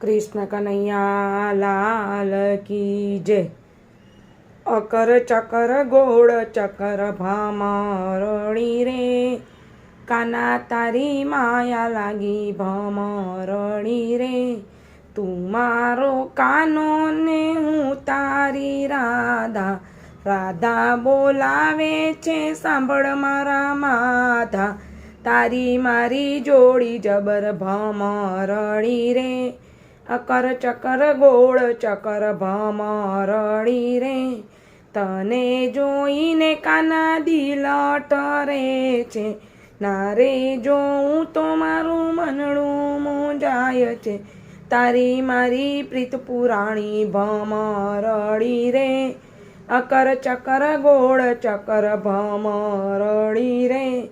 કૃષ્ણ કનૈયા લાલ કી જય. અકર ચકર ગોળ ચકર ભમરણી રે. કાના તારી માયા લાગી ભમરણી રે. તું મારો કાનો ને હું તારી રાધા. રાધા બોલાવે છે સાંભળ મારા માધા. તારી મારી જોડી જબર ભમરણી રે. અકર ચકર ગોળ ચકર ભમરડી રે. તને જોઈને કાના દિલ ટરે છે. ના રે જોઉં તો મારું મનડું મોજાય છે. તારી મારી પ્રીત પુરાણી ભમરડી રે. અકર ચકર ગોળ ચકર ભમરડી રે.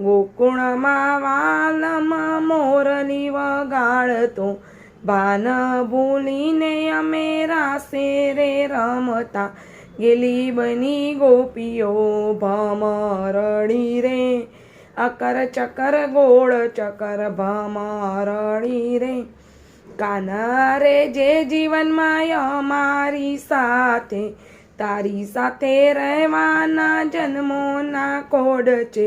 ગોકુળમાં વાલમાં મોરલી વગાડતો ભાન ભૂલીને અમે રાસે રે રમતા. ગેલી બની ગોપીઓ ભમરડી રે. અકર ચકર ગોળ ચકર ભમરડી રે. કાના રે જે જીવનમાં અમારી સાથે, તારી સાથે રહેવાના જન્મોના કોડ છે.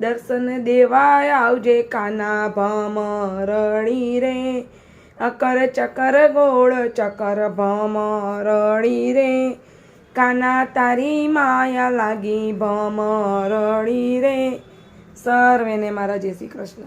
દર્શન દેવાય આવજે કાના ભમરણી રે. અકર ચકર ગોળ ચકર ભમરડી રે. કાના તારી માયા લાગી ભમરડી રે. સર્વેને મારા જય શ્રી કૃષ્ણ.